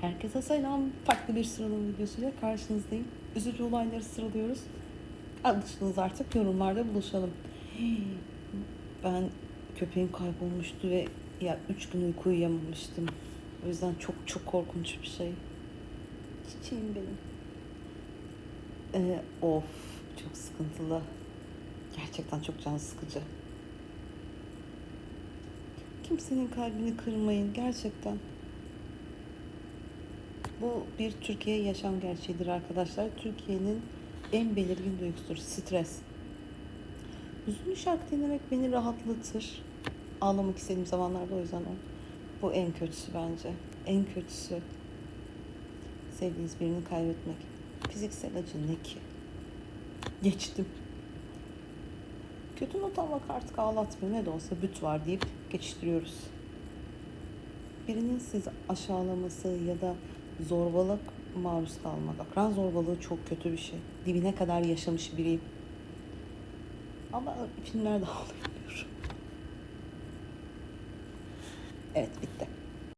Herkese selam. Farklı bir sıralama videosuyla karşınızdayım. Üzücü olayları sıralıyoruz. Alıştınız artık yorumlarda buluşalım. Ben köpeğim kaybolmuştu ve ya üç gün uyku uyuyamamıştım. O yüzden çok çok korkunç bir şey. Çiçeğim benim. Ee, of çok sıkıntılı. Gerçekten çok can sıkıcı. Kimsenin kalbini kırmayın gerçekten. Bu bir Türkiye yaşam gerçeğidir arkadaşlar. Türkiye'nin en belirgin duygusudur stres. Hüzünlü şarkı dinlemek beni rahatlatır. Ağlamak istediğim zamanlarda o yüzden o. Bu en kötüsü bence. En kötüsü. Sevdiğiniz birini kaybetmek. Fiziksel acı ne ki? Geçtim. Kötü not almak artık ağlatmıyor. Ne de olsa büt var deyip geçiştiriyoruz. Birinin sizi aşağılaması ya da zorbalık maruz kalmak. Akran zorbalığı çok kötü bir şey. Dibine kadar yaşamış biriyim. Ama filmlerde ağlayamıyorum. Evet bitti.